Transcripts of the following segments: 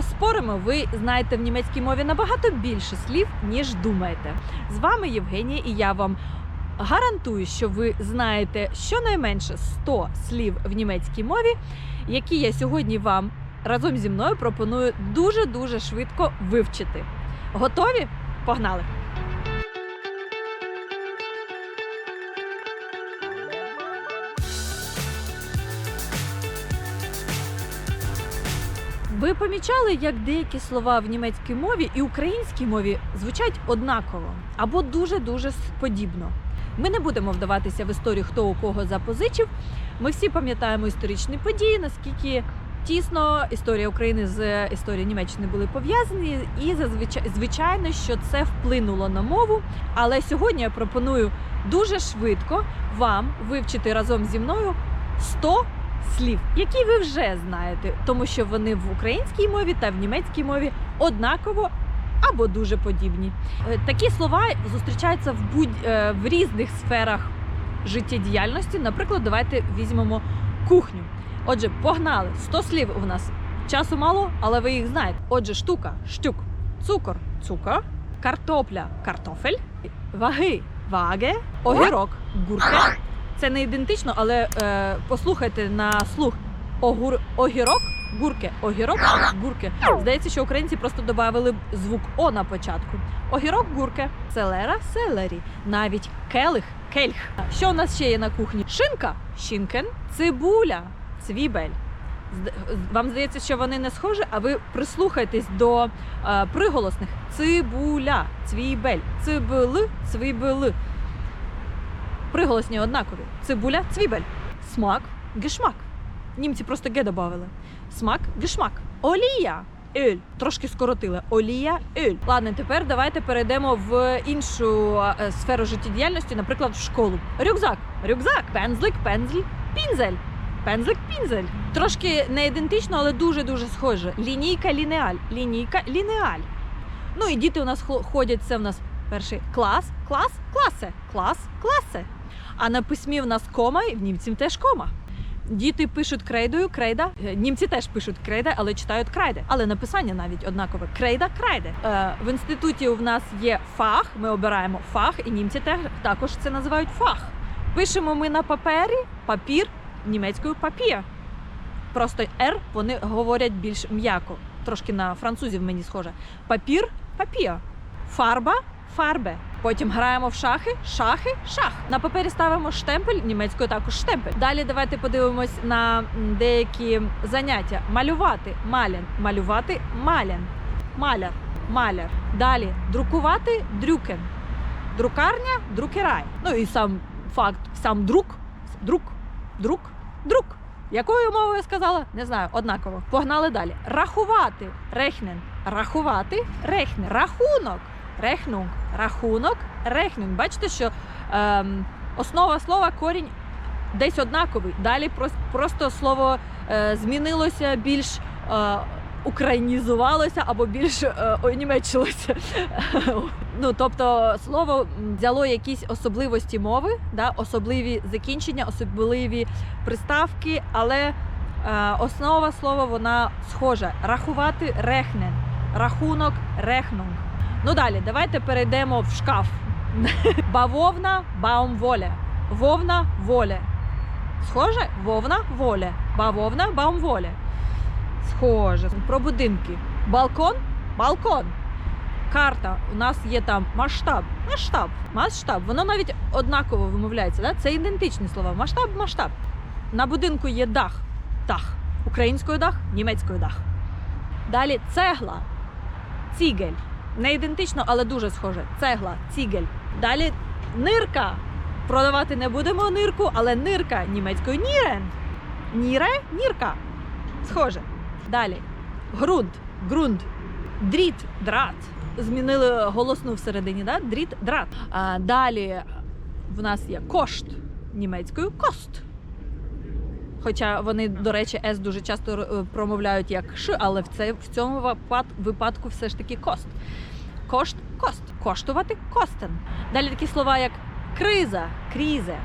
А споримо, ви знаєте в німецькій мові набагато більше слів, ніж думаєте. З вами Євгенія, і я вам гарантую, що ви знаєте щонайменше 100 слів в німецькій мові, які я сьогодні вам разом зі мною пропоную дуже дуже швидко вивчити. Готові? Погнали! Ви помічали, як деякі слова в німецькій мові і українській мові звучать однаково або дуже-дуже подібно. Ми не будемо вдаватися в історію, хто у кого запозичив. Ми всі пам'ятаємо історичні події, наскільки тісно історія України з історією Німеччини були пов'язані, і зазвичай звичайно, що це вплинуло на мову. Але сьогодні я пропоную дуже швидко вам вивчити разом зі мною 100 слів, які ви вже знаєте, тому що вони в українській мові та в німецькій мові однаково або дуже подібні. Е, Такі слова зустрічаються в будь е, в різних сферах життєдіяльності. Наприклад, давайте візьмемо кухню. Отже, погнали 100 слів у нас. Часу мало, але ви їх знаєте. Отже, штука, щук, цукор, цукор, картопля, картофель, ваги, ваге, огірок, гурке. Це не ідентично, але е, послухайте на слух. Огур, огірок, гурке, огірок, гурке. Здається, що українці просто додали звук О на початку. Огірок, гурке, селера, селері, навіть келих, кельх. Що у нас ще є на кухні? Шинка, щінкен, цибуля, цвібель. Вам здається, що вони не схожі, а ви прислухайтесь до е, приголосних цибуля, цвібель, цибли, цвібели. Приголосні однакові. Цибуля, цвібель. Смак, гешмак. Німці просто ге додавали. Смак, гешмак. Олія. Ель. Трошки скоротили. Олія, ель. Ладно, тепер давайте перейдемо в іншу е, сферу життєдіяльності, наприклад, в школу. Рюкзак. Рюкзак. Пензлик, пензль, пінзель. Пензлик, пінзель. Трошки не ідентично, але дуже-дуже схоже. Лінійка, лінеаль. Лінійка, лінеаль. Ну і діти у нас хо- ходять, це в нас перший клас, клас, класе, клас, класе. А на письмі в нас кома, і в німців теж кома. Діти пишуть крейдою, крейда. Е, Німці теж пишуть крейда, але читають крайде. Але написання навіть однакове. Крейда, крайде. Е, в інституті у нас є фах. Ми обираємо фах, і німці також це називають фах. Пишемо ми на папері, папір німецькою папір. Просто R вони говорять більш м'яко. Трошки на французів мені схоже. Папір, папір. Фарба, фарбе. Потім граємо в шахи, шахи, шах. На папері ставимо штемпель, німецькою також штемпель. Далі давайте подивимось на деякі заняття. Малювати, мален, малювати, мален, маляр, маляр. Далі друкувати, дрюкен. Друкарня, друкерай. Ну і сам факт, сам друк, друк, друк, друк. Якою мовою я сказала? Не знаю, однаково. Погнали далі. Рахувати, рехнен. Рахувати, рехне. Рахунок, рехнунг. Рахунок, рехнунг. Бачите, що ем, основа слова корінь десь однаковий. Далі просто слово е, змінилося більш. Е, Українізувалося або більш е, онімечилося. ну тобто слово взяло якісь особливості мови, да, особливі закінчення, особливі приставки, але е, основа слова вона схожа. Рахувати рехнен, рахунок рехнунг. Ну далі, давайте перейдемо в шкаф. Бавовна баумволе. Вовна воле. Схоже? Вовна воле. Бавовна баумволе. Схоже. Про будинки. Балкон балкон. Карта. У нас є там масштаб. Масштаб. Масштаб. Воно навіть однаково вимовляється. Да? Це ідентичні слова. Масштаб, масштаб. На будинку є дах. Дах. Українською дах, німецькою дах. Далі цегла. Цігель. Не ідентично, але дуже схоже. Цегла, цігель. Далі нирка. Продавати не будемо нирку, але нирка німецькою нірен. Ніре, нірка. Схоже. Далі. Грунт, ґрунт, дріт, драт. Змінили голосну всередині, да? дріт, драт. А далі в нас є кошт німецькою кост. Хоча вони, до речі, С дуже часто е, промовляють як Ш, але в, це, в цьому випадку все ж таки кост. Кошт, кост. Коштувати костен. Далі такі слова, як криза, крізе,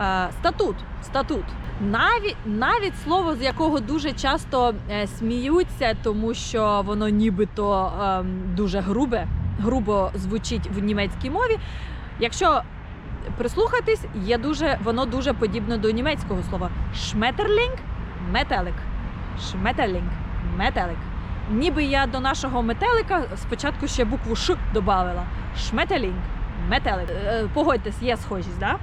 Е, статут. Статут. Навіть, навіть слово, з якого дуже часто е, сміються, тому що воно нібито ем, дуже грубе, грубо звучить в німецькій мові. Якщо прислухатись, є дуже, воно дуже подібне до німецького слова. Шметерлінг метелик. Шметерлінг метелик. Ніби я до нашого метелика спочатку ще букву Ш додавала. Шметелінг, метелик. Е, Погодьтесь, є схожість, да?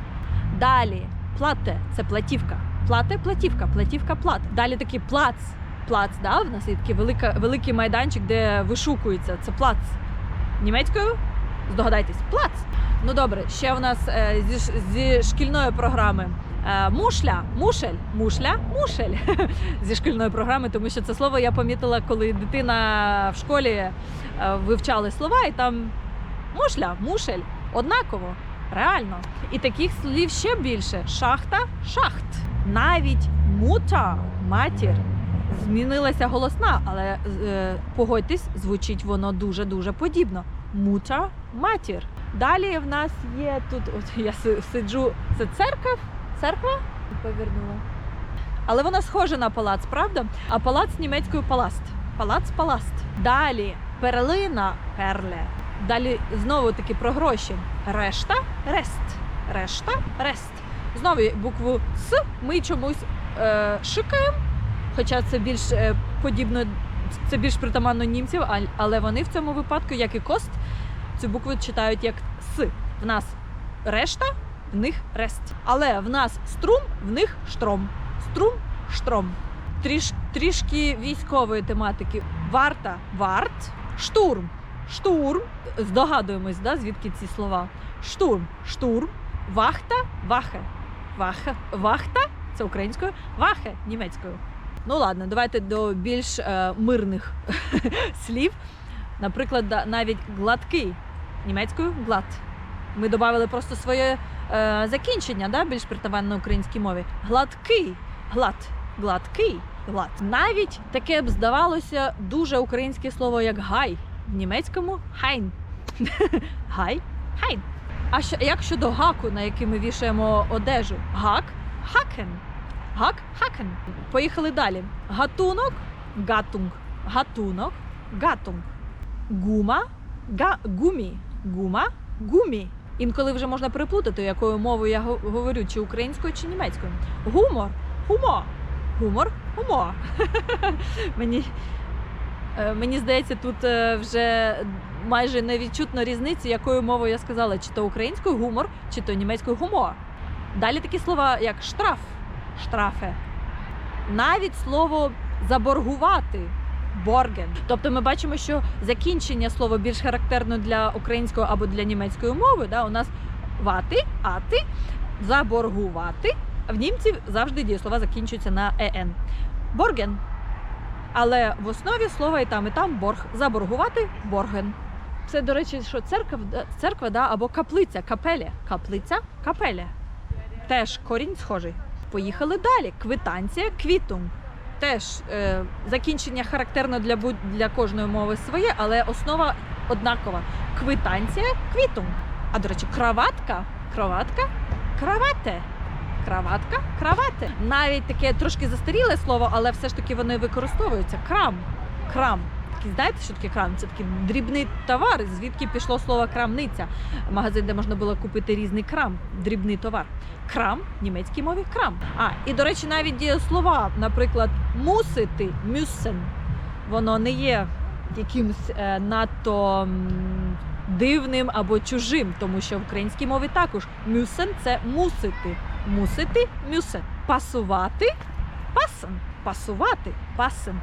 Далі плате це платівка. Плате платівка, платівка плат. Далі такий плац. Плац, да? В нас є такий велика, великий майданчик, де вишукується. Це плац. Німецькою? Здогадайтесь, плац. Ну добре, ще в нас е, зі, зі шкільної програми. Е, мушля, мушель, мушля, мушель зі шкільної програми, тому що це слово я помітила, коли дитина в школі е, вивчали слова, і там мушля, мушель, однаково, реально. І таких слів ще більше: шахта, шахт. Навіть мута, матір. Змінилася голосна, але е, погодьтесь, звучить воно дуже дуже подібно. Мута, матір. Далі в нас є тут, от я сиджу, це церква, церква повернула. Але вона схожа на палац, правда? А палац німецькою паласт. Палац паласт. Далі перлина перле. Далі знову таки про гроші. Решта рест. Решта рест. Знову букву С ми чомусь е, шикаємо, хоча це більш е, подібно, це більш притаманно німців, але вони в цьому випадку, як і кост, цю букву читають як С. В нас решта, в них рест. Але в нас струм, в них штром. Струм, штром. Тріш, трішки військової тематики. Варта, варт, штурм, штурм. Здогадуємось, да, звідки ці слова. Штурм, штурм, вахта, вахе. Ваха, вахта це українською, вахе німецькою. Ну ладно, давайте до більш е, мирних слів. Наприклад, навіть гладкий німецькою глад. Ми додали просто своє е, закінчення, да, більш на українській мові. Гладкий, глад, гладкий, глад. Навіть таке б здавалося дуже українське слово, як гай. В німецькому хайн. Гай, хайн. А що, як щодо гаку, на який ми вішаємо одежу? Гак, хакен. Гак, хакен. Поїхали далі. Гатунок, гатунг. Гатунок, гатунг. Гума, га, гумі. Гума, гумі. Інколи вже можна переплутати, якою мовою я говорю, чи українською, чи німецькою. Гумор, хумо. Гумор, хумо. Мені, е, мені здається, тут е, вже майже невідчутно різниці, якою мовою я сказала, чи то українською гумор, чи то німецькою гумор. Далі такі слова, як штраф, штрафе. Навіть слово заборгувати. Борген. Тобто ми бачимо, що закінчення слова більш характерно для української або для німецької мови. Да? У нас вати, ати, заборгувати. В німців завжди дієслова закінчуються на ен. Борген. Але в основі слова і там, і там борг. Заборгувати борген. Це, до речі, що церква, церква да, або каплиця, капеля. Каплиця, капеля. Теж корінь схожий. Поїхали далі. Квитанція, квітунг. Теж е, закінчення характерно для, будь- для кожної мови своє, але основа однакова. Квитанція, квітум. А до речі, краватка, кроватка, кравате. Краватка, кравати. Навіть таке трошки застаріле слово, але все ж таки вони використовуються. Крам, крам. Знаєте, що таке крам? Це такий дрібний товар, звідки пішло слово крамниця. Магазин, де можна було купити різний крам, дрібний товар. Крам в німецькій мові крам. А, і до речі, навіть дієслова, наприклад, мусити, мюсен, воно не є якимось е, надто дивним або чужим, тому що в українській мові також мюсен це мусити. Мусити мюсен. Пасувати пасен. Пасувати пасен.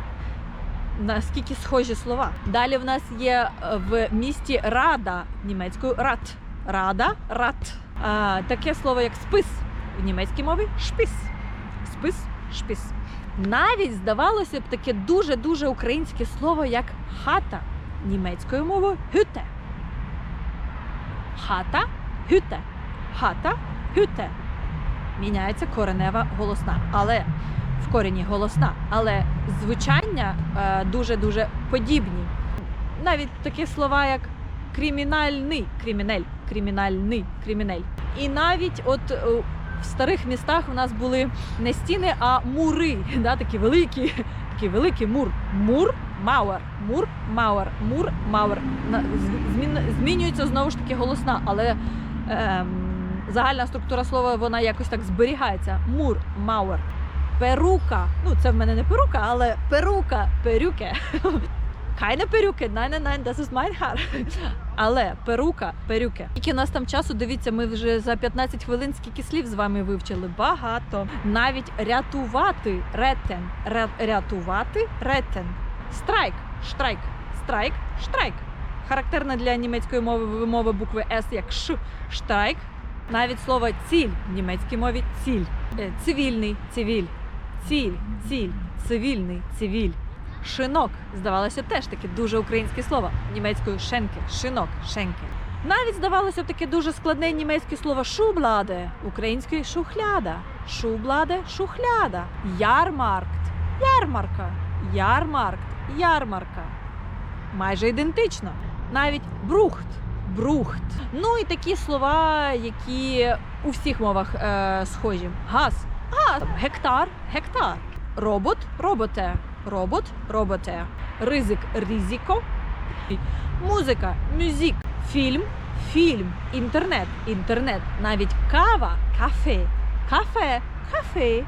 Наскільки схожі слова. Далі в нас є е, в місті Рада німецькою рад. Рада, рад. А, таке слово як спис в німецькій мові шпис. Спис, шпис. Навіть здавалося б таке дуже-дуже українське слово, як хата німецькою мовою хюте. Хата, хюте. Хата, хюте. Міняється коренева голосна. Але в корені голосна, але звучання дуже-дуже подібні. Навіть такі слова, як кримінальний, кримінель, кримінальний, кримінель. І навіть от е, в старих містах у нас були не стіни, а мури. Да, такі великі, такий великий мур. Мур, мауер, мур, мауер, мур, мауер. Змінюється знову ж таки голосна, але ем, загальна структура слова вона якось так зберігається. Мур, мауер. Перука. Ну, це в мене не перука, але перука, перюке. Keine перюки, nein, nein, nein, das ist mein Haar. Але перука, перюки. Скільки у нас там часу, дивіться, ми вже за 15 хвилин скільки слів з вами вивчили. Багато. Навіть рятувати, ретен. Ре- рятувати, ретен. Страйк, штрайк, страйк, штрайк. Характерна для німецької мови вимови букви С як Ш, штрайк. Навіть слово ціль в німецькій мові ціль. Е, Цивільний, цивіль, ціль, ціль, цивільний, цивіль. Шинок, здавалося, теж таке дуже українське слово. Німецькою шенки, шинок, шенки. Навіть здавалося б таке дуже складне німецьке слово шубладе, українською шухляда. Шубладе, шухляда. Ярмаркт, ярмарка, ярмаркт, ярмарка. Майже ідентично. Навіть брухт, брухт. Ну і такі слова, які у всіх мовах е, схожі. Газ, газ, гектар, гектар. Робот, роботе, робот, роботе. Ризик, ризико. Музика, мюзик, фільм, фільм, інтернет, інтернет. Навіть кава, кафе, кафе, кафе.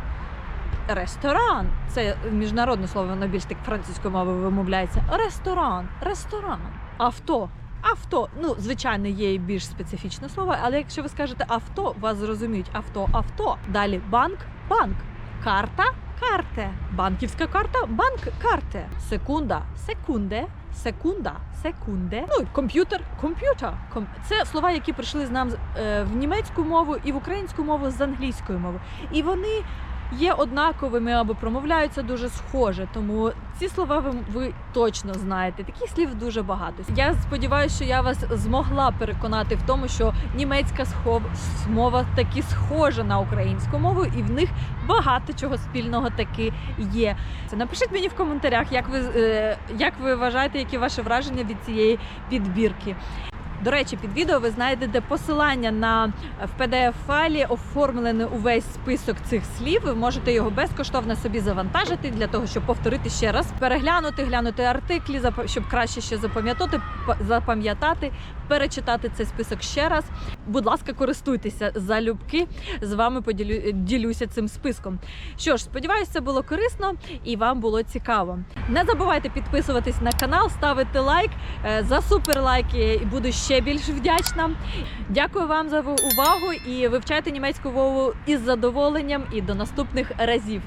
Ресторан це міжнародне слово, воно більш так французькою мовою вимовляється. Ресторан, ресторан, авто. Авто, ну звичайно, є і більш специфічне слово, але якщо ви скажете авто, вас зрозуміють авто, авто. Далі банк, банк, карта, карте, банківська карта, банк, карте, секунда, секунде, секунда, секунде. Ну комп'ютер, комп'ютер. Ком- Це слова, які прийшли з нам е, в німецьку мову і в українську мову з англійської мови. І вони є однаковими або промовляються дуже схоже. Тому ці слова ви, ви точно знаєте. Таких слів дуже багато. Я сподіваюся, що я вас змогла переконати в тому, що німецька мова таки схожа на українську мову, і в них багато чого спільного таки є. Це напишіть мені в коментарях, як ви е, як ви вважаєте, які ваші враження від цієї підбірки. До речі, під відео ви знайдете посилання на в pdf файлі оформлений увесь список цих слів. Ви можете його безкоштовно собі завантажити для того, щоб повторити ще раз, переглянути, глянути артиклі, щоб краще ще запам'ятати, па- запам'ятати, перечитати цей список ще раз. Будь ласка, користуйтеся залюбки. З вами поділю ділюся цим списком. Що ж, сподіваюся, це було корисно і вам було цікаво. Не забувайте підписуватись на канал, ставити лайк Е, за суперлайки і буду ще більш вдячна. Дякую вам за увагу і вивчайте німецьку мову із задоволенням і до наступних разів.